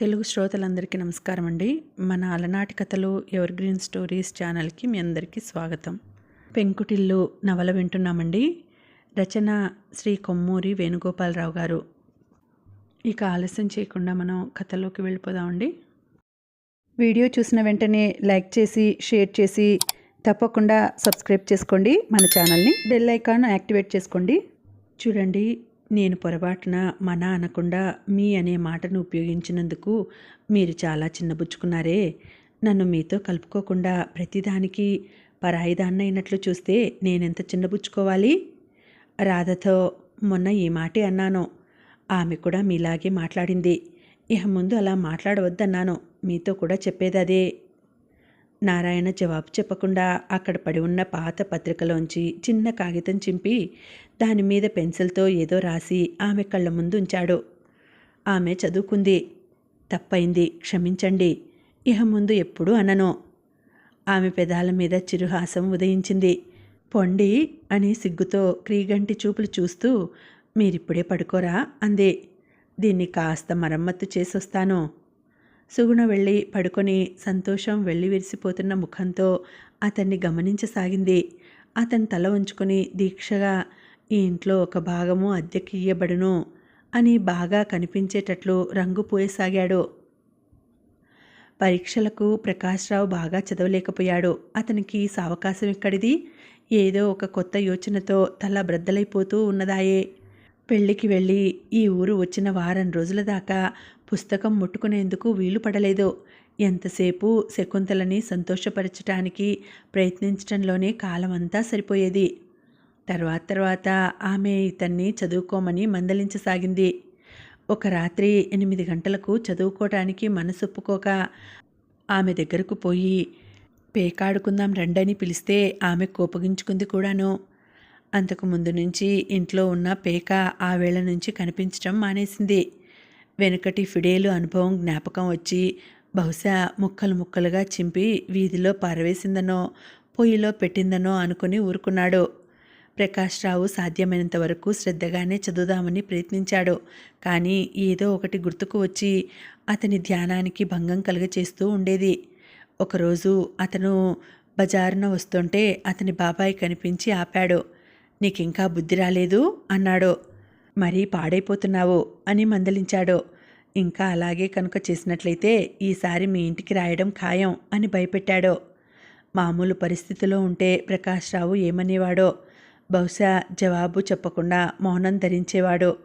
తెలుగు శ్రోతలందరికీ నమస్కారం అండి మన అలనాటి కథలు ఎవర్ గ్రీన్ స్టోరీస్ ఛానల్కి మీ అందరికీ స్వాగతం. పెంకుటిల్లు నవల వింటున్నామండి. రచన శ్రీ కొమ్మూరి వేణుగోపాలరావు గారు. ఇక ఆలస్యం చేయకుండా మనం కథలోకి వెళ్ళిపోదామండి. వీడియో చూసిన వెంటనే లైక్ చేసి షేర్ చేసి తప్పకుండా సబ్స్క్రైబ్ చేసుకోండి. మన ఛానల్ని బెల్ ఐకాన్ యాక్టివేట్ చేసుకోండి. చూడండి నేను పొరపాటున మన అనకుండా మీ అనే మాటను ఉపయోగించినందుకు మీరు చాలా చిన్నబుచ్చుకున్నారే. నన్ను మీతో కలుపుకోకుండా ప్రతిదానికి పరాయిదాన్నైనట్లు చూస్తే నేనెంత చిన్నబుచ్చుకోవాలి? రాధతో మొన్న ఈ మాటే అన్నాను. ఆమె కూడా మీలాగే మాట్లాడింది. ఇహ ముందు అలా మాట్లాడవద్దన్నాను. మీతో కూడా చెప్పేది అదే. నారాయణ జవాబు చెప్పకుండా అక్కడ పడి ఉన్న పాత పత్రికలోంచి చిన్న కాగితం చింపి దాని మీద పెన్సిల్తో ఏదో రాసి ఆమె కళ్ళ ముందు ఉంచాడు ఆమె చదువుకుంది. తప్పైంది. క్షమించండి. ఇహ ముందు ఎప్పుడూ అనను. ఆమె పెదాల మీద చిరుహాసం ఉదయించింది. పొండి అని సిగ్గుతో క్రీగంటి చూపులు చూస్తూ మీరిప్పుడే పడుకోరా అంది. దీన్ని కాస్త మరమ్మత్తు చేసొస్తాను. సుగుణ వెళ్ళి పడుకొని సంతోషం వెళ్ళి విరిసిపోతున్న ముఖంతో అతన్ని గమనించసాగింది. అతను తల ఉంచుకొని దీక్షగా ఈ ఇంట్లో ఒక భాగము అద్దెకి ఇయ్యబడును అని బాగా కనిపించేటట్లు రంగు పోయసాగాడు. పరీక్షలకు ప్రకాశ్రావు బాగా చదవలేకపోయాడు. అతనికి సావకాశం ఎక్కడిది? ఏదో ఒక కొత్త యోచనతో తల బ్రద్దలైపోతూ ఉన్నదాయే. పెళ్ళికి వెళ్ళి ఈ ఊరు వచ్చిన వారం రోజుల దాకా పుస్తకం ముట్టుకునేందుకు వీలు పడలేదు. ఎంతసేపు శకుంతలని సంతోషపరచటానికి ప్రయత్నించటంలోనే కాలమంతా సరిపోయేది. తర్వాత తర్వాత ఆమె ఇతన్ని చదువుకోమని మందలించసాగింది. ఒక రాత్రి ఎనిమిది గంటలకు చదువుకోవటానికి మనసొప్పుకోక ఆమె దగ్గరకు పోయి పేకాడుకుందాం రండని పిలిస్తే ఆమె కోపగించుకుంది కూడాను. అంతకు ముందు నుంచి ఇంట్లో ఉన్న పేక ఆ వేళ నుంచి కనిపించడం మానేసింది. వెనుకటి ఫిడేలు అనుభవం జ్ఞాపకం వచ్చి బహుశా ముక్కలు ముక్కలుగా చింపి వీధిలో పారవేసిందనో పొయ్యిలో పెట్టిందనో అనుకుని ఊరుకున్నాడు. ప్రకాష్ రావు సాధ్యమైనంత వరకు శ్రద్ధగానే చదువుదామని ప్రయత్నించాడు. కానీ ఏదో ఒకటి గుర్తుకు వచ్చి అతని ధ్యానానికి భంగం కలుగచేస్తూ ఉండేది. ఒకరోజు అతను బజారున వస్తుంటే అతని బాబాయ్ కనిపించి ఆపాడు. నీకింకా బుద్ధి రాలేదు? అన్నాడు. మరీ పాడైపోతున్నావు అని మందలించాడు. ఇంకా అలాగే కనుక చేసినట్లయితే ఈసారి మీ ఇంటికి రాయడం ఖాయం అని భయపెట్టాడు. మామూలు పరిస్థితిలో ఉంటే ప్రకాష్ రావు ఏమనేవాడో బహుశా జవాబు చెప్పకుండా మౌనం ధరించేవాడు.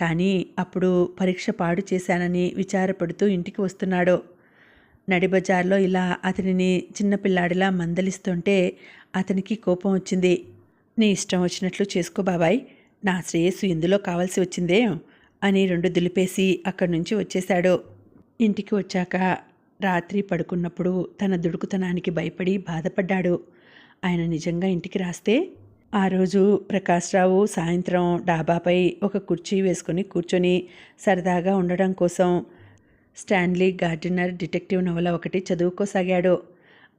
కానీ అప్పుడు పరీక్ష పాడు చేశానని విచారపడుతూ ఇంటికి వస్తున్నాడు. నడిబజార్లో ఇలా అతనిని చిన్నపిల్లాడిలా మందలిస్తుంటే అతనికి కోపం వచ్చింది. నీ ఇష్టం వచ్చినట్లు చేసుకో బాబాయ్. నా శ్రేయస్సు ఇందులో కావాల్సి వచ్చిందే? అని రెండు దులిపేసి అక్కడి నుంచి వచ్చేశాడు. ఇంటికి వచ్చాక రాత్రి పడుకున్నప్పుడు తన దుడుకుతనానికి భయపడి బాధపడ్డాడు. ఆయన నిజంగా ఇంటికి రాస్తే? ఆ రోజు ప్రకాశ్రావు సాయంత్రం డాబాపై ఒక కుర్చీ వేసుకుని కూర్చొని సరదాగా ఉండడం కోసం స్టాన్లీ గార్డినర్ డిటెక్టివ్ నవల ఒకటి చదువుకోసాగాడు.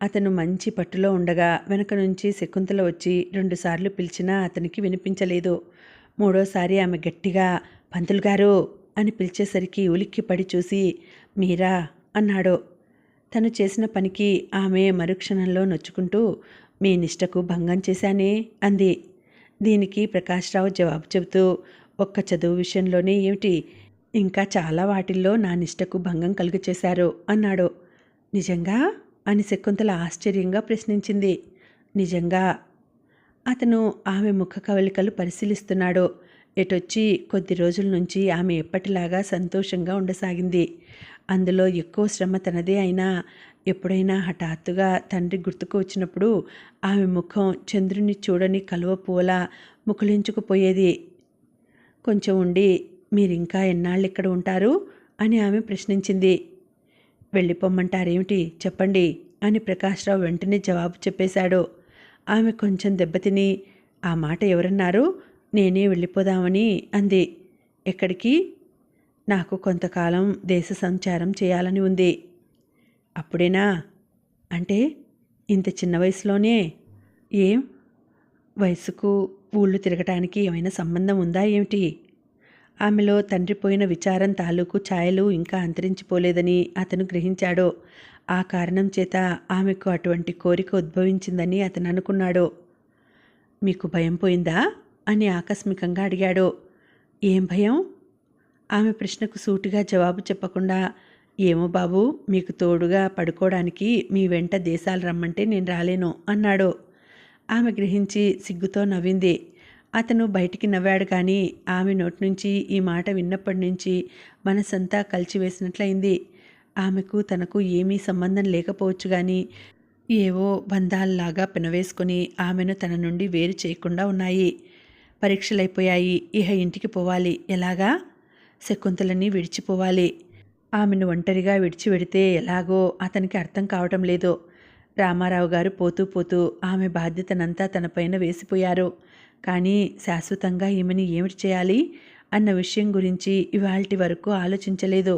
అతను మంచి పట్టులో ఉండగా వెనక నుంచి శకుంతల వచ్చి రెండుసార్లు పిలిచినా అతనికి వినిపించలేదు. మూడోసారి ఆమె గట్టిగా పంతులు గారు అని పిలిచేసరికి ఉలిక్కిపడి చూసి మీరా అన్నాడు. తను చేసిన పనికి ఆమె మరుక్షణంలో నొచ్చుకుంటూ మీ నిష్టకు భంగం చేశానే అంది. దీనికి ప్రకాశ్రావు జవాబు చెబుతూ ఒక్క చదువు విషయంలోనే ఏమిటి? ఇంకా చాలా వాటిల్లో నా నిష్టకు భంగం కలుగు చేశారు అన్నాడు. నిజంగా? అని శకుంతల ఆశ్చర్యంగా ప్రశ్నించింది. నిజంగా అతను ఆమె ముఖ కవలికలు పరిశీలిస్తున్నాడు. ఎటొచ్చి కొద్ది రోజుల నుంచి ఆమె ఎప్పటిలాగా సంతోషంగా ఉండసాగింది. అందులో ఎక్కువ శ్రమ తనదే అయినా ఎప్పుడైనా హఠాత్తుగా తండ్రి గుర్తుకు వచ్చినప్పుడు ఆమె ముఖం చంద్రుని చూడని కలువ పూల ముకులించుకుపోయేది కొంచెం ఉండి మీరింకా ఎన్నాళ్ళు ఇక్కడ ఉంటారు? అని ఆమె ప్రశ్నించింది. వెళ్ళిపోమ్మంటారేమిటి? చెప్పండి అని ప్రకాశ్రావు వెంటనే జవాబు చెప్పేశాడు. ఆమె కొంచెం దెబ్బతిని ఆ మాట ఎవరన్నారు? నేనే వెళ్ళిపోదామని అంది. ఎక్కడికి? నాకు కొంతకాలం దేశ సంచారం చేయాలని ఉంది. అప్పుడేనా? అంటే ఇంత చిన్న వయసులోనే? ఏం? వయసుకు ఊళ్ళు తిరగటానికి ఏమైనా సంబంధం ఉందా ఏమిటి? ఆమెలో తండ్రిపోయిన విచారం తాలూకు ఛాయలు ఇంకా అంతరించిపోలేదని అతను గ్రహించాడు. ఆ కారణం చేత ఆమెకు అటువంటి కోరిక ఉద్భవించిందని అతను అనుకున్నాడు. మీకు భయం పోయిందా? అని ఆకస్మికంగా అడిగాడు. ఏం భయం? ఆమె ప్రశ్నకు సూటిగా జవాబు చెప్పకుండా ఏమో బాబు మీకు తోడుగా పడుకోవడానికి మీ వెంట దేశాలు రమ్మంటే నేను రాలేను అన్నాడు. ఆమె గ్రహించి సిగ్గుతో నవ్వింది. అతను బయటికి నవ్వాడు కానీ ఆమె నోటి నుంచి ఈ మాట విన్నప్పటి నుంచి మనసంతా కలిచివేసినట్లయింది. ఆమెకు తనకు ఏమీ సంబంధం లేకపోవచ్చు కానీ ఏవో బంధాల్లాగా పెనవేసుకుని ఆమెను తన నుండి వేరు చేయకుండా ఉన్నాయి. పరీక్షలైపోయాయి. ఇహ ఇంటికి పోవాలి. ఎలాగా? శకుంతలని విడిచిపోవాలి. ఆమెను ఒంటరిగా విడిచి పెడితే ఎలాగో అతనికి అర్థం కావటం లేదు. రామారావు గారు పోతూ పోతూ ఆమె బాధ్యతనంతా తనపైన వేసిపోయారు. కానీ శాశ్వతంగా ఈమెని ఏమిటి చేయాలి? అన్న విషయం గురించి ఇవాల్టి వరకు ఆలోచించలేదు.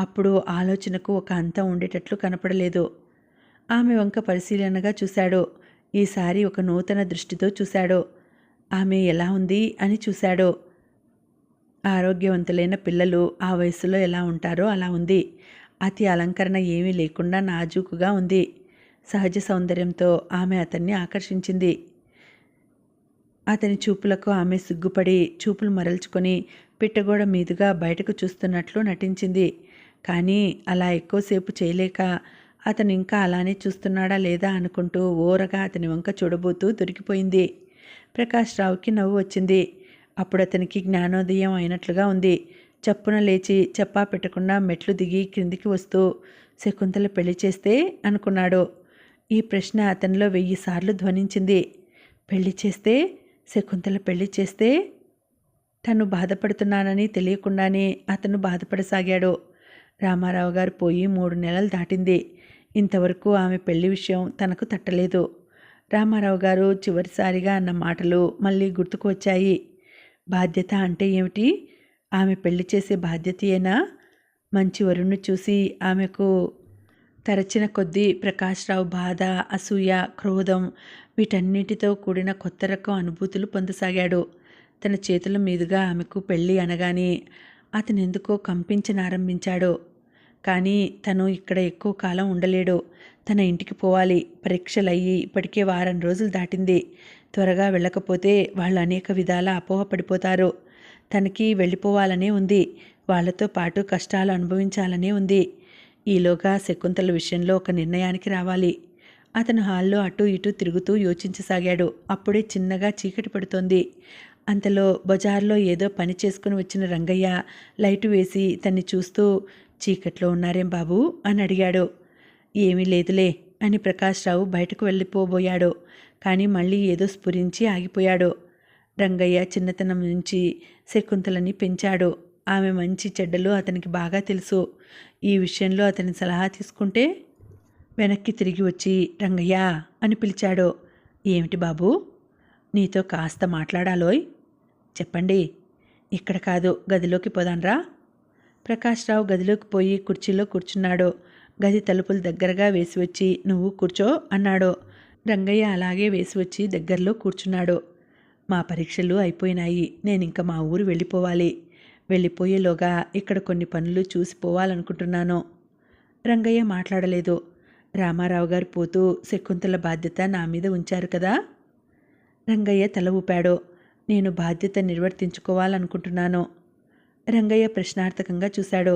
అప్పుడు ఆలోచనకు ఒక అంతం ఉండేటట్లు కనపడలేదు. ఆమె వంక పరిశీలనగా చూశాడు. ఈసారి ఒక నూతన దృష్టితో చూశాడు. ఆమె ఎలా ఉంది అని చూశాడు. ఆరోగ్యవంతులైన పిల్లలు ఆ వయసులో ఎలా ఉంటారో అలా ఉంది. అతి అలంకరణ ఏమీ లేకుండా నాజూకుగా ఉంది. సహజ సౌందర్యంతో ఆమె అతన్ని ఆకర్షించింది. అతని చూపులకు ఆమె సిగ్గుపడి చూపులు మరల్చుకొని పిట్టగోడ మీదుగా బయటకు చూస్తున్నట్లు నటించింది. కానీ అలా ఎక్కువసేపు చేయలేక అతను ఇంకా అలానే చూస్తున్నాడా లేదా అనుకుంటూ ఓరగా అతని వంక చూడబోతూ దొరికిపోయింది. ప్రకాష్ రావుకి నవ్వు వచ్చింది. అప్పుడు అతనికి జ్ఞానోదయం అయినట్లుగా ఉంది. చప్పున లేచి చెప్పా పెట్టకుండా మెట్లు దిగి క్రిందికి వస్తూ శకుంతల పెళ్ళి చేస్తే? అనుకున్నాడు. ఈ ప్రశ్న అతనిలో వెయ్యి సార్లు ధ్వనించింది. పెళ్ళి చేస్తే? శకుంతల పెళ్ళి చేస్తే? తను బాధపడుతున్నానని తెలియకుండానే అతను బాధపడసాగాడు. రామారావు గారు పోయి మూడు నెలలు దాటింది. ఇంతవరకు ఆమె పెళ్ళి విషయం తనకు తట్టలేదు. రామారావు గారు చివరిసారిగా అన్న మాటలు మళ్ళీ గుర్తుకు వచ్చాయి. బాధ్యత అంటే ఏమిటి? ఆమె పెళ్ళి చేసే బాధ్యతయేనా? మంచి వరుణ్ణి చూసి ఆమెకు తరచిన కొద్దీ ప్రకాశ్రావు బాధ అసూయ క్రోధం వీటన్నిటితో కూడిన కొత్త రకం అనుభూతులు పొందసాగాడు. తన చేతుల మీదుగా ఆమెకు పెళ్ళి అనగానే అతను ఎందుకో కంపించనారంభించాడు. కానీ తను ఇక్కడ ఎక్కువ కాలం ఉండలేడు. తన ఇంటికి పోవాలి. పరీక్షలయ్యి ఇప్పటికే వారం రోజులు దాటింది. త్వరగా వెళ్ళకపోతే వాళ్ళు అనేక విధాల అపోహ పడిపోతారు తనకి వెళ్ళిపోవాలనే ఉంది. వాళ్ళతో పాటు కష్టాలు అనుభవించాలనే ఉంది. ఈలోగా శకుంతల విషయంలో ఒక నిర్ణయానికి రావాలి. అతను హాల్లో అటు ఇటు తిరుగుతూ యోచించసాగాడు. అప్పుడే చిన్నగా చీకటి పడుతోంది. అంతలో బజార్లో ఏదో పని చేసుకుని వచ్చిన రంగయ్య లైటు వేసి తన్ని చూస్తూ చీకట్లో ఉన్నారేం బాబు? అని అడిగాడు. ఏమీ లేదులే అని ప్రకాష్ రావు బయటకు వెళ్ళిపోబోయాడు. కానీ మళ్ళీ ఏదో స్ఫురించి ఆగిపోయాడు. రంగయ్య చిన్నతనం నుంచి శకుంతలని పెంచాడు. ఆమె మంచి చెడ్డలు అతనికి బాగా తెలుసు. ఈ విషయంలో అతని సలహా తీసుకుంటే వెనక్కి తిరిగి వచ్చి రంగయ్య అని పిలిచాడు. ఏమిటి బాబు? నీతో కాస్త మాట్లాడాలోయ్. చెప్పండి. ఇక్కడ కాదు గదిలోకి పోదాన్రా ప్రకాశ్రావు గదిలోకి పోయి కుర్చీలో కూర్చున్నాడు. గది తలుపులు దగ్గరగా వేసి వచ్చి నువ్వు కూర్చో అన్నాడు. రంగయ్య అలాగే వేసి వచ్చి దగ్గరలో కూర్చున్నాడు. మా పరీక్షలు అయిపోయినాయి. నేను ఇంకా మా ఊరు వెళ్ళిపోవాలి. వెళ్ళిపోయేలోగా ఇక్కడ కొన్ని పనులు చూసి పోవాలనుకుంటున్నాను. రంగయ్య మాట్లాడలేదు. రామారావు గారు పోతూ శకుంతల బాధ్యత నా మీద ఉంచారు కదా? రంగయ్య తల ఊపాడు. నేను బాధ్యత నిర్వర్తించుకోవాలనుకుంటున్నాను. రంగయ్య ప్రశ్నార్థకంగా చూశాడు.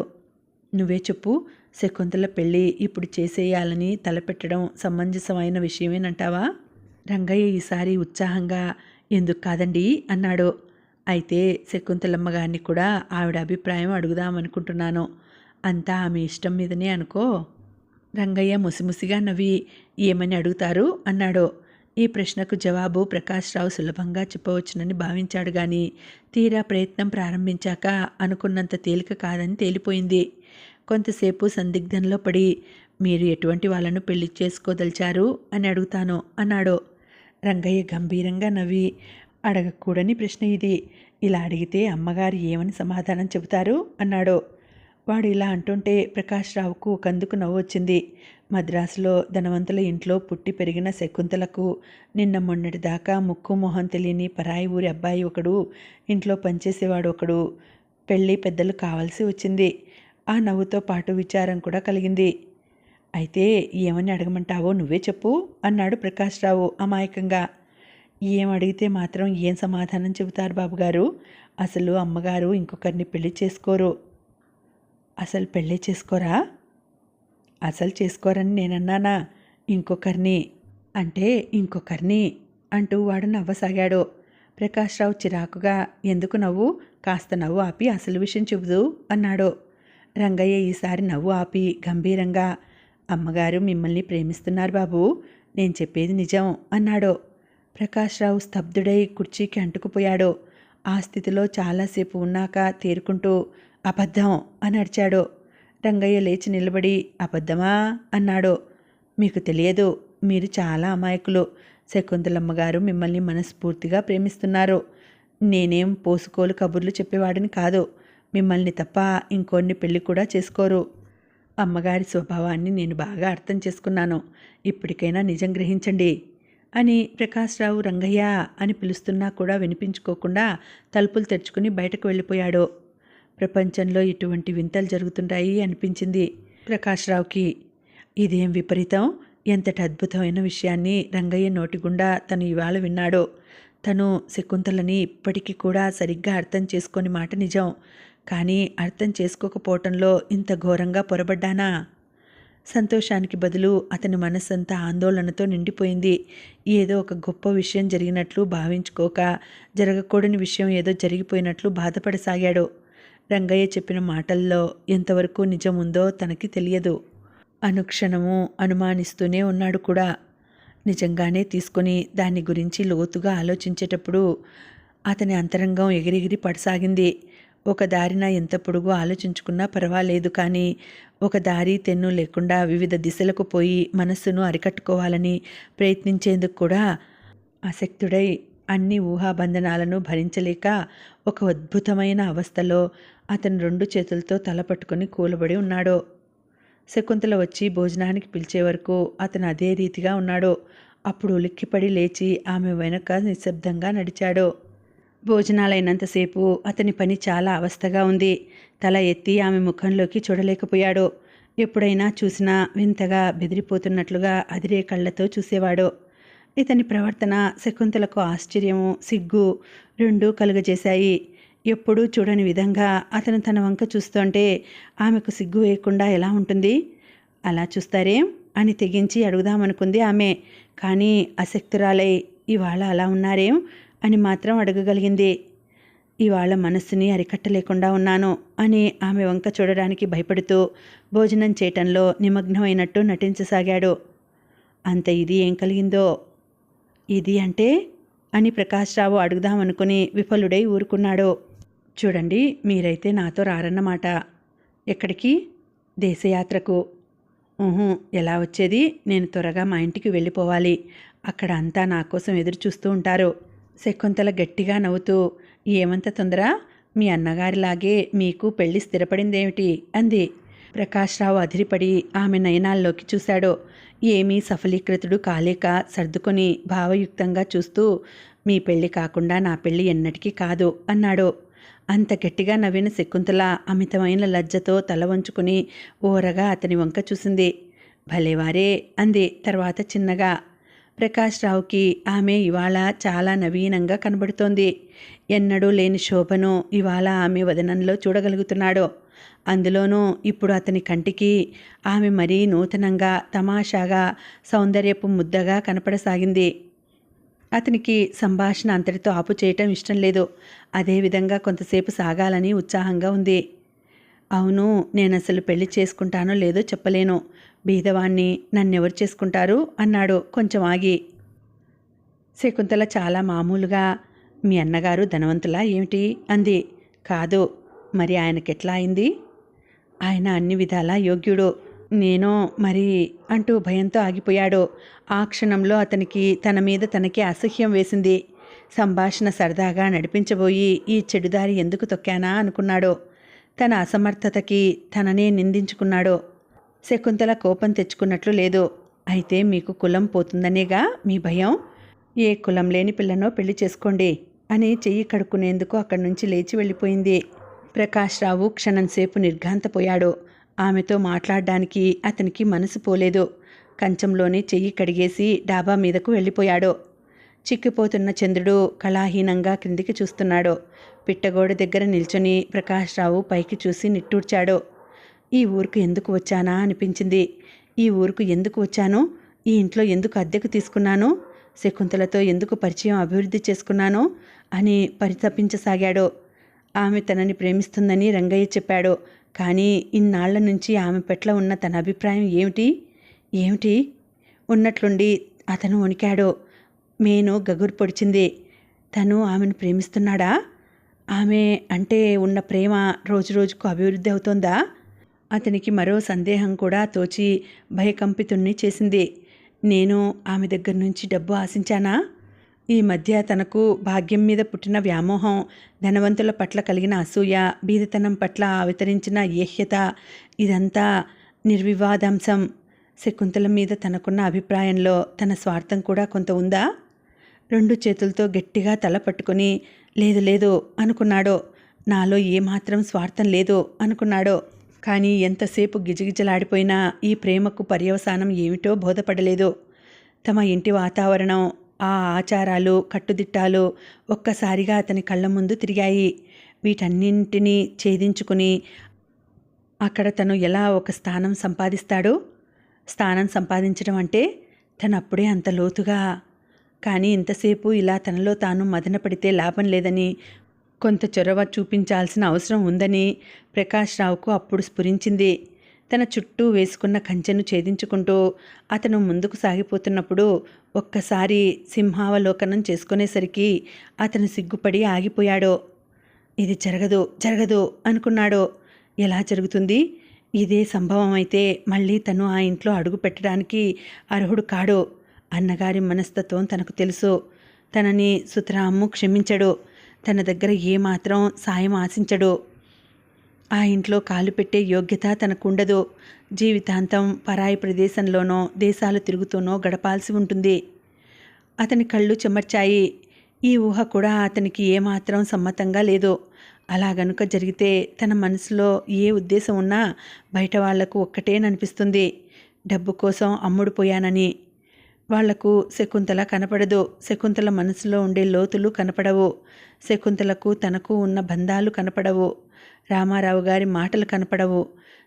నువ్వే చెప్పు శకుంతల పెళ్ళి ఇప్పుడు చేసేయాలని తలపెట్టడం సమంజసమైన విషయమేనంటావా? రంగయ్య ఈసారి ఉత్సాహంగా ఎందుకు కాదండి? అన్నాడు. అయితే శకుంతలమ్మ గారిని కూడా ఆవిడ అభిప్రాయం అడుగుదామనుకుంటున్నాను. అంతా ఆమె ఇష్టం మీదనే అనుకో. రంగయ్య ముసిముసిగా నవ్వి ఏమని అడుగుతారు? అన్నాడు. ఈ ప్రశ్నకు జవాబు ప్రకాష్ రావు సులభంగా చెప్పవచ్చునని భావించాడు గాని తీరా ప్రయత్నం ప్రారంభించాక అనుకున్నంత తేలిక కాదని తేలిపోయింది. కొంతసేపు సందిగ్ధంలో పడి మీరు ఎటువంటి వాళ్ళను పెళ్ళి చేసుకోదలిచారు? అని అడుగుతాను అన్నాడు. రంగయ్య గంభీరంగా నవ్వి అడగకూడని ప్రశ్న ఇది. ఇలా అడిగితే అమ్మగారు ఏమని సమాధానం చెబుతారు? అన్నాడు. వాడు ఇలా అంటుంటే ప్రకాష్ రావుకు కందుకు నవ్వు వచ్చింది మద్రాసులో ధనవంతుల ఇంట్లో పుట్టి పెరిగిన శకుంతలకు నిన్న మొన్నటి దాకా ముక్కు మొహం తెలియని పరాయి ఊరి అబ్బాయి ఒకడు ఇంట్లో పనిచేసేవాడు ఒకడు పెళ్ళి పెద్దలు కావాల్సి వచ్చింది. ఆ నవ్వుతో పాటు విచారం కూడా కలిగింది. అయితే ఏమని అడగమంటావో నువ్వే చెప్పు అన్నాడు ప్రకాశ్రావు అమాయకంగా. ఏం అడిగితే మాత్రం ఏం సమాధానం చెబుతారు బాబుగారు? అసలు అమ్మగారు ఇంకొకరిని పెళ్ళి చేసుకోరు. అసలు పెళ్ళి చేసుకోరా? అసలు చేసుకోరని నేనన్నానా? ఇంకొకరిని. అంటే ఇంకొకరిని అంటూ వాడు నవ్వసాగాడు. ప్రకాశ్రావు చిరాకుగా ఎందుకు నవ్వు? కాస్త నవ్వు ఆపి అసలు విషయం చెబుదు అన్నాడు. రంగయ్య ఈసారి నవ్వు ఆపి గంభీరంగా అమ్మగారు మిమ్మల్ని ప్రేమిస్తున్నారు బాబు నేను చెప్పేది నిజం అన్నాడు. ప్రకాశ్రావు స్తబ్దుడై కుర్చీకి అంటుకుపోయాడు ఆ స్థితిలో చాలాసేపు ఉన్నాక తేరుకుంటూ అబద్ధం అని అరిచాడు. రంగయ్య లేచి నిలబడి అబద్ధమా? అన్నాడు. మీకు తెలియదు మీరు చాలా అమాయకులు. శకుంతలమ్మ గారు మిమ్మల్ని మనస్ఫూర్తిగా ప్రేమిస్తున్నారు. నేనేం పోసుకోలు కబుర్లు చెప్పేవాడిని కాదు. మిమ్మల్ని తప్ప ఇంకొన్ని పెళ్ళి కూడా చేసుకోరు. అమ్మగారి స్వభావాన్ని నేను బాగా అర్థం చేసుకున్నాను. ఇప్పటికైనా నిజం గ్రహించండి అని ప్రకాశ్రావు రంగయ్య అని పిలుస్తున్నా కూడా వినిపించుకోకుండా తలుపులు తెరుచుకుని బయటకు వెళ్ళిపోయాడు. ప్రపంచంలో ఇటువంటి వింతలు జరుగుతుంటాయి అనిపించింది ప్రకాశ్రావుకి. ఇదేం విపరీతం? ఎంతటి అద్భుతమైన విషయాన్ని రంగయ్య నోటిగుండా తను ఇవాళ విన్నాడో. తను శకుంతలని ఇప్పటికీ కూడా సరిగ్గా అర్థం చేసుకొని మాట నిజం. కానీ అర్థం చేసుకోకపోవటంలో ఇంత ఘోరంగా పొరబడ్డానా? సంతోషానికి బదులు అతని మనస్సంతా ఆందోళనతో నిండిపోయింది. ఏదో ఒక గొప్ప విషయం జరిగినట్లు భావించుకోక జరగకూడని విషయం ఏదో జరిగిపోయినట్లు బాధపడసాగాడు. రంగయ్య చెప్పిన మాటల్లో ఎంతవరకు నిజం ఉందో తనకి తెలియదు. అనుక్షణము అనుమానిస్తూనే ఉన్నాడు కూడా. నిజంగానే తీసుకొని దాని గురించి లోతుగా ఆలోచించేటప్పుడు అతని అంతరంగం ఎగిరెగిరి పడసాగింది. ఒక దారిన ఎంత పొడుగు ఆలోచించుకున్నా పర్వాలేదు కానీ ఒక దారి తెన్ను లేకుండా వివిధ దిశలకు పోయి మనస్సును అరికట్టుకోవాలని ప్రయత్నించేందుకు కూడా ఆసక్తుడై అన్ని ఊహాబంధనాలను భరించలేక ఒక అద్భుతమైన అవస్థలో అతను రెండు చేతులతో తల పట్టుకొని కూలబడి ఉన్నాడు. శకుంతల వచ్చి భోజనానికి పిలిచే వరకు అతను అదే రీతిగా ఉన్నాడో. అప్పుడు ఉలిక్కిపడి లేచి ఆమె వెనక నిశ్శబ్దంగా నడిచాడు. భోజనాలైనంతసేపు అతని పని చాలా అవస్థగా ఉంది. తల ఎత్తి ఆమె ముఖంలోకి చూడలేకపోయాడు. ఎప్పుడైనా చూసినా వింతగా బెదిరిపోతున్నట్లుగా అదిరే కళ్ళతో చూసేవాడు. ఇతని ప్రవర్తన శకుంతలకు ఆశ్చర్యము సిగ్గు రెండూ కలుగజేశాయి. ఎప్పుడూ చూడని విధంగా అతను తన వంక చూస్తుంటే ఆమెకు సిగ్గు వేయకుండా ఎలా ఉంటుంది? అలా చూస్తారేం అని తెగించి అడుగుదామనుకుంది ఆమె. కానీ అశక్తురాలై ఇవాళ అలా ఉన్నారేం? అని మాత్రం అడగగలిగింది. ఇవాళ మనస్సుని అరికట్టలేకుండా ఉన్నాను అని ఆమె వంక చూడడానికి భయపడుతూ భోజనం చేయటంలో నిమగ్నమైనట్టు నటించసాగాడు. అంత ఇది ఏం కలిగిందో? ఇది అంటే? అని ప్రకాశ్రావు అడుగుదామనుకుని విఫలుడై ఊరుకున్నాడు. చూడండి మీరైతే నాతో రారన్నమాట. ఎక్కడికి? దేశయాత్రకు. ఊహు ఎలా వచ్చేది? నేను త్వరగా మా ఇంటికి వెళ్ళిపోవాలి. అక్కడ అంతా నా కోసం ఎదురు చూస్తూ ఉంటారు. శకుంతల గట్టిగా నవ్వుతూ ఏమంత తొందర? మీ అన్నగారిలాగే మీకు పెళ్ళి స్థిరపడిందేమిటి? అంది. ప్రకాశ్రావు అదిరిపడి ఆమె నయనాల్లోకి చూశాడు. ఏమీ సఫలీకృతుడు కాలేక సర్దుకొని భావయుక్తంగా చూస్తూ మీ పెళ్ళి కాకుండా నా పెళ్ళి ఎన్నటికీ కాదు అన్నాడు. అంత గట్టిగా నవ్విన శకుంతల అమితమైన లజ్జతో తల వంచుకుని ఓరగా అతని వంక చూసింది. భలేవారే అంది తర్వాత చిన్నగా. ప్రకాష్ రావుకి ఆమె ఇవాళ చాలా నవీనంగా కనబడుతోంది. ఎన్నడూ లేని శోభను ఇవాళ ఆమె వదనంలో చూడగలుగుతున్నాడు. అందులోనూ ఇప్పుడు అతని కంటికి ఆమె మరీ నూతనంగా తమాషాగా సౌందర్యపు ముద్దగా కనపడసాగింది. అతనికి సంభాషణ అంతటితో ఆపు చేయటం ఇష్టం లేదు. అదేవిధంగా కొంతసేపు సాగాలని ఉత్సాహంగా ఉంది. అవును నేను అసలు పెళ్ళి చేసుకుంటానో లేదో చెప్పలేను. బీదవాణ్ణి నన్నెవరు చేసుకుంటారు? అన్నాడు. కొంచెం ఆగి. శకుంతల చాలా మామూలుగా మీ అన్నగారు ధనవంతులా ఏమిటి? అంది. కాదు. మరి ఆయనకెట్లా అయింది? ఆయన అన్ని విధాలా యోగ్యుడు. నేను మరి అంటూ భయంతో ఆగిపోయాడు. ఆ క్షణంలో అతనికి తన మీద తనకి అసహ్యం వేసింది. సంభాషణ సరదాగా నడిపించబోయి ఈ చెడుదారి ఎందుకు తొక్కానా అనుకున్నాడు. తన అసమర్థతకి తననే నిందించుకున్నాడు. శకుంతల కోపం తెచ్చుకున్నట్లు లేదు. అయితే మీకు కులం పోతుందనేగా మీ భయం? ఏ కులం లేని పిల్లనో పెళ్ళి చేసుకోండి అని చెయ్యి కడుక్కునేందుకు అక్కడి నుంచి లేచి వెళ్ళిపోయింది. ప్రకాశ్రావు క్షణంసేపు నిర్ఘాంతపోయాడు. ఆమెతో మాట్లాడడానికి అతనికి మనసు పోలేదు. కంచంలోనే చెయ్యి కడిగేసి డాబా మీదకు వెళ్ళిపోయాడు. చిక్కిపోతున్న చంద్రుడు కళాహీనంగా క్రిందికి చూస్తున్నాడు. పిట్టగోడ దగ్గర నిల్చొని ప్రకాశ్రావు పైకి చూసి నిట్టూర్చాడు. ఈ ఊరుకు ఎందుకు వచ్చానా అనిపించింది. ఈ ఊరుకు ఎందుకు వచ్చాను? ఈ ఇంట్లో ఎందుకు అద్దెకు తీసుకున్నాను? శకుంతలతో ఎందుకు పరిచయం అభివృద్ధి చేసుకున్నాను? అని పరితపించసాగాడు. ఆమె తనని ప్రేమిస్తుందని రంగయ్య చెప్పాడు. కానీ ఇన్నాళ్ళ నుంచి ఆమె పట్ల ఉన్న తన అభిప్రాయం ఏమిటి? ఏమిటి? ఉన్నట్లుండి అతను వణికాడు మేను గగురు పొడిచింది. తను ఆమెను ప్రేమిస్తున్నాడా? ఆమె అంటే ఉన్న ప్రేమ రోజు రోజుకు అభివృద్ధి అవుతోందా? అతనికి మరో సందేహం కూడా తోచి భయకంపితుణ్ణి చేసింది. నేను ఆమె దగ్గర నుంచి డబ్బు ఆశించానా? ఈ మధ్య తనకు భాగ్యం మీద పుట్టిన వ్యామోహం ధనవంతుల పట్ల కలిగిన అసూయ బీదతనం పట్ల అవతరించిన ఏహ్యత ఇదంతా నిర్వివాదాంశం. శకుంతల మీద తనకున్న అభిప్రాయంలో తన స్వార్థం కూడా కొంత ఉందా? రెండు చేతులతో గట్టిగా తల పట్టుకుని లేదు లేదు అనుకున్నాడో నాలో ఏమాత్రం స్వార్థం లేదు అనుకున్నాడో కానీ ఎంతసేపు గిజగిజలాడిపోయినా ఈ ప్రేమకు పర్యవసానం ఏమిటో బోధపడలేదు. తమ ఇంటి వాతావరణం ఆ ఆచారాలు కట్టుదిట్టాలు ఒక్కసారిగా అతని కళ్ళ ముందు తిరిగాయి. వీటన్నింటినీ ఛేదించుకుని అక్కడ తను ఎలా ఒక స్థానం సంపాదిస్తాడో? స్థానం సంపాదించడం అంటే తను అప్పుడే అంత లోతుగా. కానీ ఇంతసేపు ఇలా తనలో తాను మదన పడితే లాభం లేదని కొంత చొరవ చూపించాల్సిన అవసరం ఉందని ప్రకాష్ రావుకు అప్పుడు స్ఫురించింది. తన చుట్టూ వేసుకున్న కంచెను ఛేదించుకుంటూ అతను ముందుకు సాగిపోతున్నప్పుడు ఒక్కసారి సింహావలోకనం చేసుకునేసరికి అతను సిగ్గుపడి ఆగిపోయాడు. ఇది జరగదు జరగదు అనుకున్నాడు. ఎలా జరుగుతుంది? ఇదే సంభవం అయితే మళ్ళీ తను ఆ ఇంట్లో అడుగు పెట్టడానికి అర్హుడు కాడు అన్నగారి మనస్తత్వం తనకు తెలుసు. తనని సుతరాము క్షమించడు. తన దగ్గర ఏమాత్రం సాయం ఆశించడు. ఆ ఇంట్లో కాలు పెట్టే యోగ్యత తనకుండదు. జీవితాంతం పరాయి ప్రదేశంలోనో దేశాలు తిరుగుతూనో గడపాల్సి ఉంటుంది. అతని కళ్ళు చెమర్చాయి. ఈ ఊహ కూడా అతనికి ఏమాత్రం సమ్మతంగా లేదు. అలా గనుక జరిగితే తన మనసులో ఏ ఉద్దేశం ఉన్నా బయట వాళ్ళకు ఒక్కటేననిపిస్తుంది. డబ్బు కోసం అమ్ముడుపోయానని వాళ్ళకు శకుంతల కనపడదు. శకుంతల మనసులో ఉండే లోతులు కనపడవు. శకుంతలకు తనకు ఉన్న బంధాలు కనపడవు. రామారావు గారి మాటలు కనపడవు.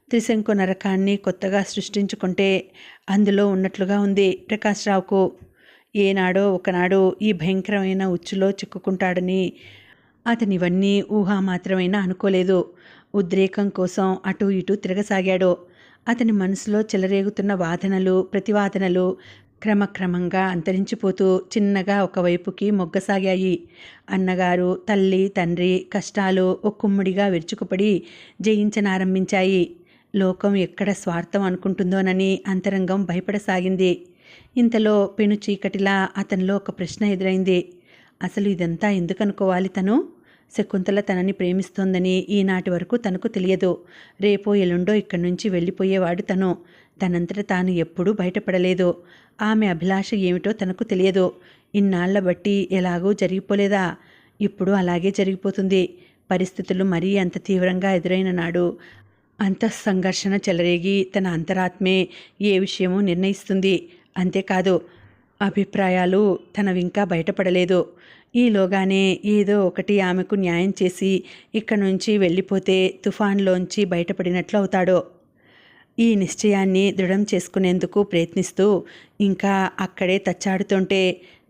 త్రిశంకు నరకాన్ని కొత్తగా సృష్టించుకుంటే అందులో ఉన్నట్లుగా ఉంది ప్రకాశ్రావుకు. ఏనాడో ఒకనాడు ఈ భయంకరమైన ఉచ్చులో చిక్కుకుంటాడని అతనివన్నీ ఊహా మాత్రమైనా అనుకోలేదు. ఉద్రేకం కోసం అటూ ఇటూ తిరగసాగాడు. అతని మనసులో చెలరేగుతున్న వాదనలు ప్రతివాదనలు క్రమక్రమంగా అంతరించిపోతూ చిన్నగా ఒకవైపుకి మొగ్గసాగాయి. అన్నగారు తల్లి తండ్రి కష్టాలు ఒక్కుమ్ముడిగా విరుచుకుపడి జయించనారంభించాయి. లోకం ఎక్కడ స్వార్థం అనుకుంటుందోనని అంతరంగం భయపడసాగింది. ఇంతలో పెను చీకటిలా అతనిలో ఒక ప్రశ్న ఎదురైంది. అసలు ఇదంతా ఎందుకనుకోవాలి తను? శకుంతల తనని ప్రేమిస్తోందని ఈనాటి వరకు తనకు తెలియదు. రేపో ఎల్లుండో ఇక్కడి నుంచి వెళ్ళిపోయేవాడు తను. తనంతట తాను ఎప్పుడూ బయటపడలేదు. ఆమె అభిలాష ఏమిటో తనకు తెలియదు. ఇన్నాళ్ళ బట్టి ఎలాగో జరిగిపోలేదా? ఇప్పుడు అలాగే జరిగిపోతుంది. పరిస్థితులు మరీ అంత తీవ్రంగా ఎదురైన నాడు అంత సంఘర్షణ చెలరేగి తన అంతరాత్మే ఏ విషయమో నిర్ణయిస్తుంది. అంతేకాదు అభిప్రాయాలు తనవింకా బయటపడలేదు. ఈలోగానే ఏదో ఒకటి ఆమెకు న్యాయం చేసి ఇక్కడి నుంచి వెళ్ళిపోతే తుఫాన్లోంచి బయటపడినట్లు అవుతాడో. ఈ నిశ్చయాన్ని దృఢం చేసుకునేందుకు ప్రయత్నిస్తూ ఇంకా అక్కడే తచ్చాడుతుంటే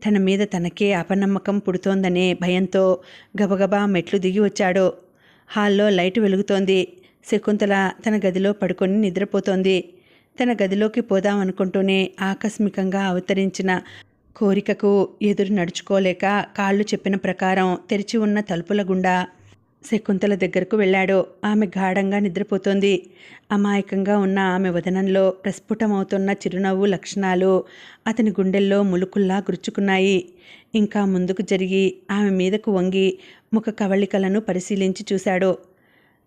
తన మీద తనకే అపనమ్మకం పుడుతోందనే భయంతో గబగబా మెట్లు దిగి వచ్చాడు. హాల్లో లైట్ వెలుగుతోంది. శకుంతల తన గదిలో పడుకొని నిద్రపోతోంది. తన గదిలోకి పోదామనుకుంటూనే ఆకస్మికంగా అవతరించిన కోరికకు ఎదురు నడుచుకోలేక కాళ్ళు చెప్పిన ప్రకారం తెరిచి ఉన్న తలుపుల గుండా శకుంతల దగ్గరకు వెళ్ళాడు. ఆమె గాఢంగా నిద్రపోతోంది. అమాయకంగా ఉన్న ఆమె వదనంలో ప్రస్ఫుటమవుతున్న చిరునవ్వు లక్షణాలు అతని గుండెల్లో ములుకుల్లా గురుచుకున్నాయి. ఇంకా ముందుకు జరిగి ఆమె మీదకు వంగి ముఖ కవళికలను పరిశీలించి చూశాడు.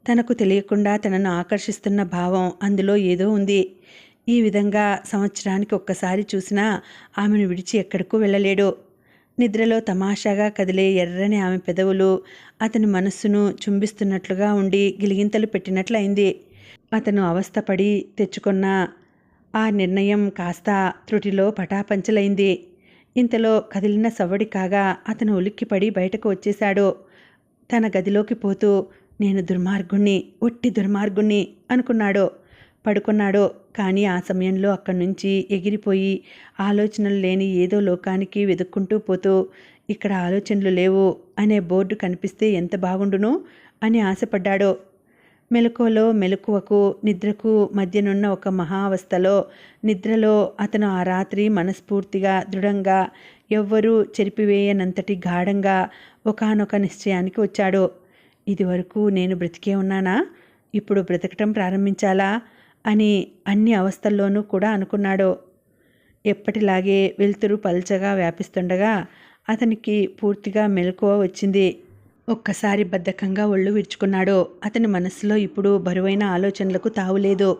తనకు తెలియకుండా తనను ఆకర్షిస్తున్న భావం అందులో ఏదో ఉంది. ఈ విధంగా సంవత్సరానికి ఒక్కసారి చూసినా ఆమెను విడిచి ఎక్కడికూ వెళ్ళలేడు. నిద్రలో తమాషాగా కదిలే ఎర్రని ఆమె పెదవులు అతని మనస్సును చుంబిస్తున్నట్లుగా ఉండి గిలిగింతలు పెట్టినట్లయింది. అతను అవస్థపడి తెచ్చుకున్న ఆ నిర్ణయం కాస్త త్రుటిలో పటాపంచలైంది. ఇంతలో కదిలిన సవ్వడి కాగా అతను ఉలిక్కిపడి బయటకు వచ్చేశాడు. తన గదిలోకి పోతూ నేను దుర్మార్గుణ్ణి ఒట్టి దుర్మార్గుణ్ణి అనుకున్నాడు. పడుకున్నాడు. కానీ ఆ సమయంలో అక్కడి నుంచి ఎగిరిపోయి ఆలోచనలు లేని ఏదో లోకానికి వెతుక్కుంటూ పోతూ ఇక్కడ ఆలోచనలు లేవు అనే బోర్డు కనిపిస్తే ఎంత బాగుండును? అని ఆశపడ్డాడో. మెలకువలో మెలకువకు నిద్రకు మధ్యనున్న ఒక మహావస్థలో నిద్రలో అతను ఆ రాత్రి మనస్ఫూర్తిగా దృఢంగా ఎవ్వరూ చెరిపివేయనంతటి గాఢంగా ఒకానొక నిశ్చయానికి వచ్చాడు. ఇదివరకు నేను బ్రతికే ఉన్నానా? ఇప్పుడు బ్రతకటం ప్రారంభించాలా? అని అన్ని అవస్థల్లోనూ కూడా అనుకున్నాడు. ఎప్పటిలాగే వెలుతురు పల్చగా వ్యాపిస్తుండగా అతనికి పూర్తిగా మెలకువ వచ్చింది. ఒక్కసారి బద్ధకంగా ఒళ్ళు విరుచుకున్నాడు. అతని మనసులో ఇప్పుడు బరువైన ఆలోచనలకు తావులేదు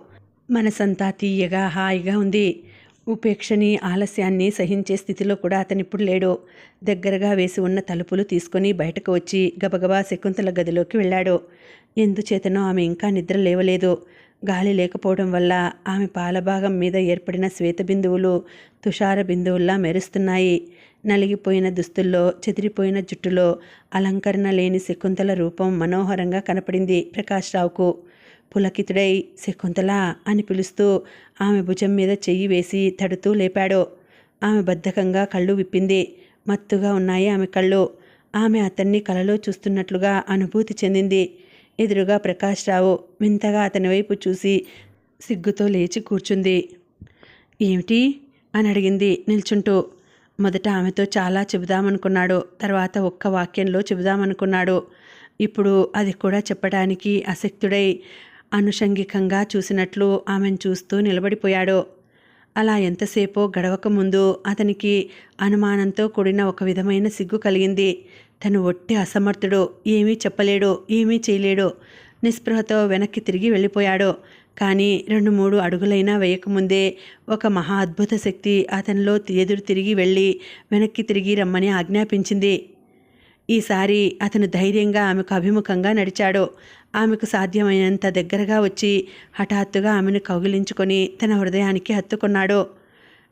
మనసంతా తీయగా హాయిగా ఉంది. ఉపేక్షని ఆలస్యాన్ని సహించే స్థితిలో కూడా అతనిప్పుడు లేడు. దగ్గరగా వేసి ఉన్న తలుపులు తీసుకొని బయటకు వచ్చి గబగబా శకుంతల గదిలోకి వెళ్ళాడు. ఎందుచేతనో ఆమె ఇంకా నిద్ర లేవలేదు. గాలి లేకపోవడం వల్ల ఆమె పాలభాగం మీద ఏర్పడిన శ్వేత బిందువులు తుషార బిందువుల్లా మెరుస్తున్నాయి. నలిగిపోయిన దుస్తుల్లో చెదిరిపోయిన జుట్టులో అలంకరణ లేని శకుంతల రూపం మనోహరంగా కనపడింది ప్రకాశ్రావుకు పులకితుడై శకుంతల అని పిలుస్తూ ఆమె భుజం మీద చెయ్యి వేసి తడుతూ లేపాడు. ఆమె బద్ధకంగా కళ్ళు విప్పింది. మత్తుగా ఉన్నాయి ఆమె కళ్ళు. ఆమె అతన్ని కలలో చూస్తున్నట్లుగా అనుభూతి చెందింది. ఎదురుగా ప్రకాశ్రావు వింతగా అతని వైపు చూసి సిగ్గుతో లేచి కూర్చుంది. ఏమిటి? అని అడిగింది నిల్చుంటూ. మొదట ఆమెతో చాలా చెబుదామనుకున్నాడు తర్వాత ఒక్క వాక్యంలో చెబుదామనుకున్నాడు. ఇప్పుడు అది కూడా చెప్పడానికి అసక్తుడై అనుషంగికంగా చూసినట్లు ఆమెను చూస్తూ నిలబడిపోయాడు. అలా ఎంతసేపో గడవక ముందు అతనికి అనుమానంతో కూడిన ఒక విధమైన సిగ్గు కలిగింది. తను ఒట్టి అసమర్థుడు ఏమీ చెప్పలేడు ఏమీ చేయలేడు. నిస్పృహతో వెనక్కి తిరిగి వెళ్ళిపోయాడు. కానీ రెండు మూడు అడుగులైనా వేయకముందే ఒక మహా అద్భుత శక్తి అతనిలో ఎదురు తిరిగి వెళ్ళి వెనక్కి తిరిగి రమ్మని ఆజ్ఞాపించింది. ఈసారి అతను ధైర్యంగా ఆమెకు అభిముఖంగా నడిచాడు ఆమెకు సాధ్యమైనంత దగ్గరగా వచ్చి హఠాత్తుగా ఆమెను కౌగిలించుకొని తన హృదయానికి హత్తుకున్నాడు.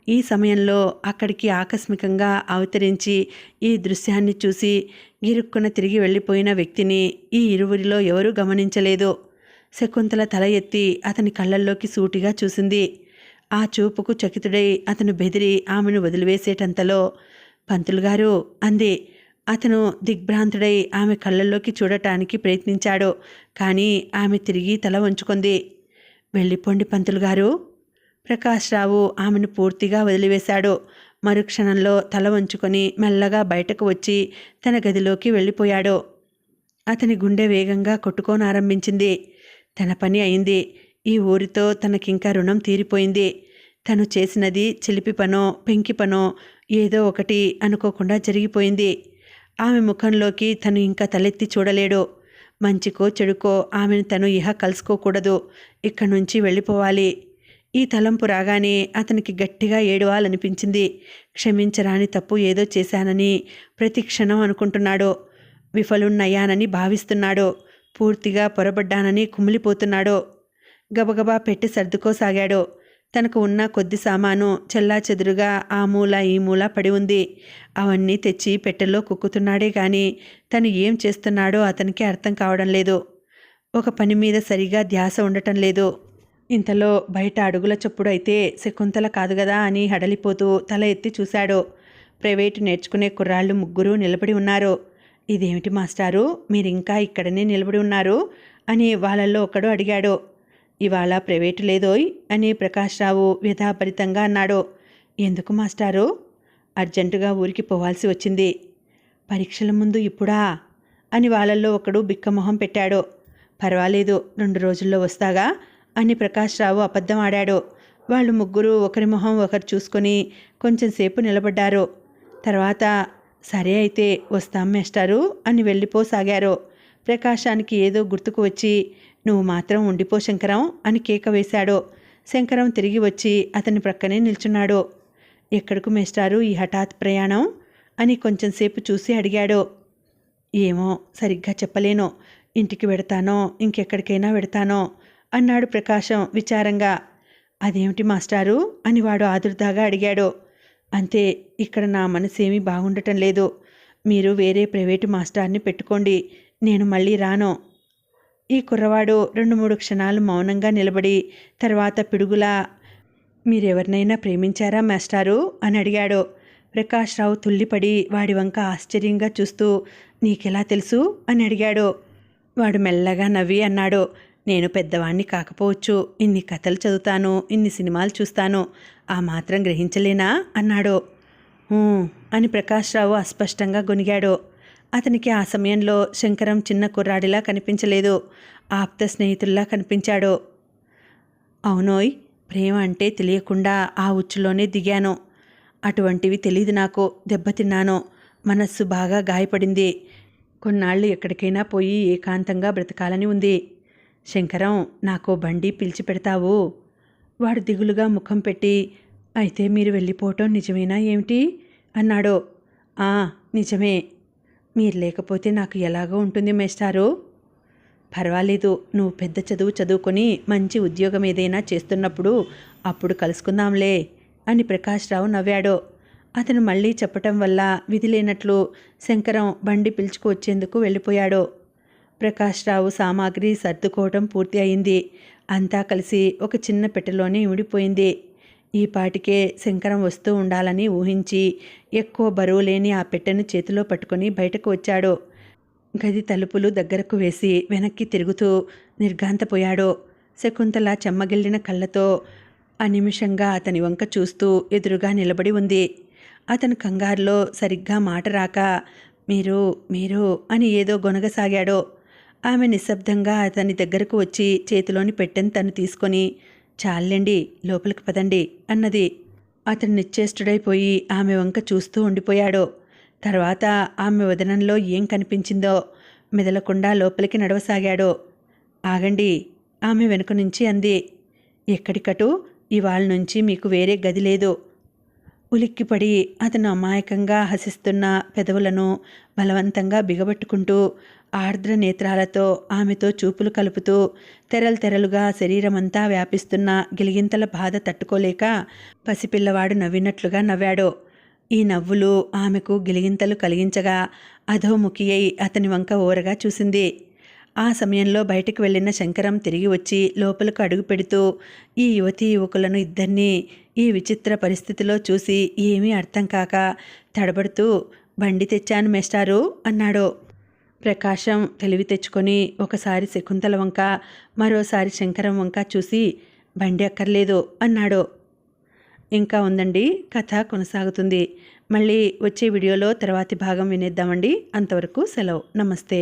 ఈ సమయంలో అక్కడికి ఆకస్మికంగా అవతరించి ఈ దృశ్యాన్ని చూసి గిరుక్కున తిరిగి వెళ్ళిపోయిన వ్యక్తిని ఈ ఇరువురిలో ఎవరూ గమనించలేదు. శకుంతల తల ఎత్తి అతని కళ్ళల్లోకి సూటిగా చూసింది. ఆ చూపుకు చకితుడై అతను బెదిరి ఆమెను వదిలివేసేటంతలో పంతులు గారు అంది. అతను దిగ్భ్రాంతుడై ఆమె కళ్ళల్లోకి చూడటానికి ప్రయత్నించాడు కానీ ఆమె తిరిగి తల వంచుకుంది. వెళ్ళిపోండి పంతులు గారు. ప్రకాశ్రావు ఆమెను పూర్తిగా వదిలివేశాడు. మరుక్షణంలో తల వంచుకొని మెల్లగా బయటకు వచ్చి తన గదిలోకి వెళ్ళిపోయాడు. అతని గుండె వేగంగా కొట్టుకోనారంభించింది. తన పని అయింది. ఈ ఊరితో తనకింకా రుణం తీరిపోయింది. తను చేసినది చిలిపి పనో పెంకి పనో ఏదో ఒకటి అనుకోకుండా జరిగిపోయింది. ఆమె ముఖంలోకి తను ఇంకా తలెత్తి చూడలేడు. మంచికో చెడుకో ఆమెను తను ఇహ కలుసుకోకూడదు. ఇక్కడి నుంచి వెళ్ళిపోవాలి. ఈ తలంపు రాగానే అతనికి గట్టిగా ఏడవాలనిపించింది. క్షమించరాని తప్పు ఏదో చేశానని ప్రతి క్షణం అనుకుంటున్నాడు. విఫలున్నయ్యానని భావిస్తున్నాడు. పూర్తిగా పొరబడ్డానని కుమిలిపోతున్నాడు. గబగబా పెట్టి సర్దుకోసాగాడు. తనకు ఉన్న కొద్ది సామాను చెల్లాచెదురుగా ఆ మూల ఈ మూల పడి ఉంది. అవన్నీ తెచ్చి పెట్టెలో కుక్కుతున్నాడే కానీ తను ఏం చేస్తున్నాడో అతనికి అర్థం కావడం లేదు. ఒక పని మీద సరిగా ధ్యాస ఉండటం లేదు. ఇంతలో బయట అడుగుల చప్పుడు అయితే శకుంతల కాదు కదా అని హడలిపోతూ తల ఎత్తి చూశాడు. ప్రైవేటు నేర్చుకునే కుర్రాళ్ళు ముగ్గురు నిలబడి ఉన్నారు. ఇదేమిటి మాస్టారు? మీరు ఇంకా ఇక్కడనే నిలబడి ఉన్నారు? అని వాళ్ళల్లో ఒకడు అడిగాడు. ఇవాళ ప్రైవేటు లేదోయ్ అని ప్రకాశ్రావు వ్యధాపరితంగా అన్నాడు. ఎందుకు మాస్టారు? అర్జెంటుగా ఊరికి పోవాల్సి వచ్చింది. పరీక్షల ముందు ఇప్పుడా? అని వాళ్ళల్లో ఒకడు బిక్కమొహం పెట్టాడు. పర్వాలేదు రెండు రోజుల్లో వస్తాగా? అని ప్రకాశ్రావు అబద్ధం ఆడాడు. వాళ్ళు ముగ్గురు ఒకరి మొహం ఒకరు చూసుకొని కొంచెం సేపు నిలబడ్డారు. తర్వాత సరే అయితే వస్తాం మేస్టారు అని వెళ్ళిపోసాగారు. ప్రకాశానికి ఏదో గుర్తుకు వచ్చి నువ్వు మాత్రం ఉండిపో శంకరం అని కేక వేశాడు. శంకరం తిరిగి వచ్చి అతని ప్రక్కనే నిల్చున్నాడు. ఎక్కడకు మేస్టారు ఈ హఠాత్ ప్రయాణం? అని కొంచెంసేపు చూసి అడిగాడు. ఏమో సరిగ్గా చెప్పలేను. ఇంటికి వెడతానో ఇంకెక్కడికైనా వెడతానో అన్నాడు ప్రకాశం విచారంగా. అదేమిటి మాస్టారు? అని వాడు ఆదుర్దాగా అడిగాడు. అంతే ఇక్కడ నా మనసేమీ బాగుండటం లేదు. మీరు వేరే ప్రైవేటు మాస్టార్ని పెట్టుకోండి. నేను మళ్ళీ రాను. ఈ కుర్రవాడు రెండు మూడు క్షణాలు మౌనంగా నిలబడి తర్వాత పిడుగులా మీరెవరినైనా ప్రేమించారా మాస్టారు? అని అడిగాడు. ప్రకాష్ రావు తుల్లిపడి వాడి వంక ఆశ్చర్యంగా చూస్తూ నీకెలా తెలుసు? అని అడిగాడు. వాడు మెల్లగా నవ్వి అన్నాడు నేను పెద్దవాణ్ణి కాకపోవచ్చు ఇన్ని కథలు చదువుతాను ఇన్ని సినిమాలు చూస్తాను ఆ మాత్రం గ్రహించలేనా? అన్నాడు. అని ప్రకాష్ రావు అస్పష్టంగా గొనిగాడు అతనికి ఆ సమయంలో శంకరం చిన్న కుర్రాడిలా కనిపించలేదు. ఆప్త స్నేహితుల్లా కనిపించాడు. అవునోయ్ ప్రేమ అంటే తెలియకుండా ఆ ఉచ్చులోనే దిగాను. అటువంటివి తెలియదు నాకు దెబ్బతిన్నాను మనస్సు బాగా గాయపడింది. కొన్నాళ్ళు ఎక్కడికైనా పోయి ఏకాంతంగా బ్రతకాలని ఉంది. శంకరం నాకో బండి పిలిచి పెడతావు? వాడు దిగులుగా ముఖం పెట్టి అయితే మీరు వెళ్ళిపోవటం నిజమేనా ఏమిటి? అన్నాడు. ఆ నిజమే. మీరు లేకపోతే నాకు ఎలాగో ఉంటుంది మేస్టారు పర్వాలేదు నువ్వు పెద్ద చదువు చదువుకొని మంచి ఉద్యోగం ఏదైనా చేస్తున్నప్పుడు అప్పుడు కలుసుకుందాంలే అని ప్రకాష్ రావు నవ్వాడు. అతను మళ్ళీ చెప్పటం వల్ల విధి లేనట్లు శంకరం బండి పిలుచుకు వచ్చేందుకు వెళ్ళిపోయాడు. ప్రకాష్ రావు సామాగ్రి సర్దుకోవటం పూర్తి అయింది. అంతా కలిసి ఒక చిన్న పెట్టెలోనే ఇమిడిపోయింది ఈ పాటికే శంకరం వస్తూ ఉండాలని ఊహించి ఎక్కువ బరువు లేని ఆ పెట్టెను చేతిలో పట్టుకొని బయటకు వచ్చాడు. గది తలుపులు దగ్గరకు వేసి వెనక్కి తిరుగుతూ నిర్ఘాంతపోయాడు. శకుంతల చెమ్మగిల్లిన కళ్ళతో అనిమిషంగా అతని వంక చూస్తూ ఎదురుగా నిలబడి ఉంది. అతను కంగారులో సరిగ్గా మాట రాక మీరు మీరు అని ఏదో గొనగసాగాడు. ఆమె నిశ్శబ్దంగా అతని దగ్గరకు వచ్చి చేతిలోని పెట్టెను తను తీసుకొని చాలండి లోపలికి పదండి అన్నది. అతను నిశ్చేష్టుడైపోయి ఆమె వంక చూస్తూ ఉండిపోయాడు. తర్వాత ఆమె వదనంలో ఏం కనిపించిందో మెదలకుండా లోపలికి నడవసాగాడు. ఆగండి ఆమె వెనుక నుంచి అంది. ఎక్కడికటు? ఇవాళ నుంచి మీకు వేరే గది లేదు. ఉలిక్కిపడి అతను అమాయకంగా హసిస్తున్న పెదవులను బలవంతంగా బిగబట్టుకుంటూ ఆర్ద్ర నేత్రాలతో ఆమెతో చూపులు కలుపుతూ తెరలు తెరలుగా శరీరమంతా వ్యాపిస్తున్న గిలిగింతల బాధ తట్టుకోలేక పసిపిల్లవాడు నవ్వినట్లుగా నవ్వాడు. ఈ నవ్వులు ఆమెకు గిలిగింతలు కలిగించగా అధోముఖి అయి అతని వంక ఓరగా చూసింది. ఆ సమయంలో బయటకు వెళ్ళిన శంకరం తిరిగి వచ్చి లోపలకు అడుగు పెడుతూ ఈ యువతీ యువకులను ఇద్దరినీ ఈ విచిత్ర పరిస్థితిలో చూసి ఏమీ అర్థం కాక తడబడుతూ బండి తెచ్చాను మేస్టారు అన్నాడు. ప్రకాశం తెలివి తెచ్చుకొని ఒకసారి శకుంతల వంక మరోసారి శంకరం వంక చూసి బండి అక్కర్లేదు అన్నాడు. ఇంకా ఉందండి కథ కొనసాగుతుంది. మళ్ళీ వచ్చే వీడియోలో తర్వాతి భాగం వినేద్దామండి. అంతవరకు సెలవు. నమస్తే.